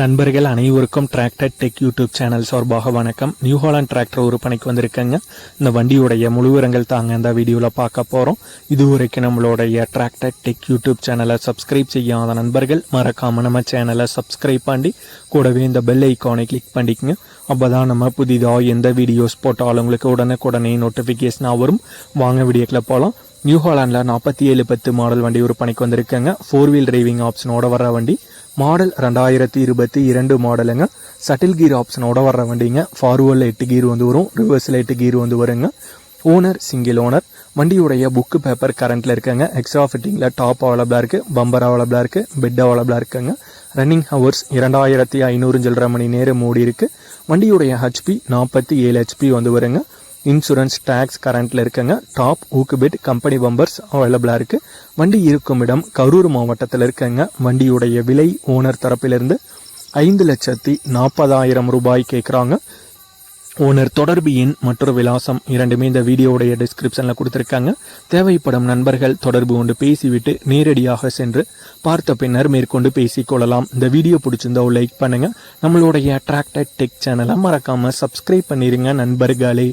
நண்பர்கள் அனைவருக்கும் tractor tech YouTube channel சார்பாக வணக்கம். நியூ ஹாலண்ட் டிராக்டர் விற்பனைக்கு வந்திருக்கேங்க. இந்த வண்டியுடைய முழுவிரங்கள் தாங்க இந்த வீடியோவில் பார்க்க போகிறோம் இதுவரைக்கும் நம்மளுடைய டிராக்டர் டெக் யூடியூப் சேனலை சப்ஸ்கிரைப் செய்யாத நண்பர்கள் மறக்காமல் நம்ம சேனலை சப்ஸ்கிரைப் பண்ணி கூடவே இந்த பெல் ஐக்கானை கிளிக் பண்ணிக்கங்க. அப்போ தான் நம்ம புதிதாக எந்த வீடியோஸ் போட்டாலும் உங்களுக்கு உடனுக்குடனே நோட்டிஃபிகேஷனாக வரும். வாங்க வீடியோக்கில் போகலாம் நியூ ஹாலாண்டில் நாற்பத்தி ஏழு பத்து மாடல் வண்டி விற்பனைக்கு வந்திருக்கேங்க. ஃபோர் வீல் டிரைவிங் ஆப்ஷனோட வர வண்டி. மாடல் ரெண்டாயிரத்தி இருபத்தி இரண்டு மாடலுங்க. சட்டில் கீர் ஆப்ஷனோட வர்ற வண்டிங்க. ஃபார்வர்டில் எட்டு கீர் வந்து வரும். ரிவர்ஸில் எட்டு கீர் வந்து வருங்க. ஓனர் சிங்கிள் ஓனர் வண்டியுடைய புக்கு பேப்பர் கரண்ட்டில் இருக்குங்க. எக்ஸ்ட்ரா ஃபிட்டிங்கில் டாப் அவைலபிளாக இருக்குது பம்பர் அவைலபிளாக இருக்குது பெட் அவைலபிளாக இருக்குங்க. ரன்னிங் ஹவர்ஸ் இரண்டாயிரத்தி ஐநூறு சில்லரை மணி நேரம் மூடி இருக்கு. வண்டியுடைய ஹெச்பி நாற்பத்தி ஏழு ஹெச்பி வந்து வருங்க. இன்சூரன்ஸ் டேக்ஸ் கரண்ட்டில் இருக்குங்க. டாப் ஊக்குபிட் கம்பெனி பம்பர்ஸ் அவைலபிளாக இருக்குது வண்டி இருக்கும் இடம் கரூர் மாவட்டத்தில் இருக்குங்க. வண்டியுடைய விலை ஓனர் தரப்பிலிருந்து ஐந்து லட்சத்தி நாற்பதாயிரம் ரூபாய் கேட்குறாங்க ஓனர் தொடர்பு எண் மற்றும் விலாசம் இரண்டுமே இந்த வீடியோவுடைய டிஸ்கிரிப்ஷனில் கொடுத்துருக்காங்க. தேவைப்படும் நண்பர்கள் தொடர்பு கொண்டு பேசிவிட்டு நேரடியாக சென்று பார்த்த பின்னர் மேற்கொண்டு பேசிக்கொள்ளலாம் இந்த வீடியோ பிடிச்சிருந்தா லைக் பண்ணுங்கள் நம்மளுடைய அட்ராக்டட் டெக் சேனலை மறக்காமல் சப்ஸ்கிரைப் பண்ணிடுங்க நண்பர்களே.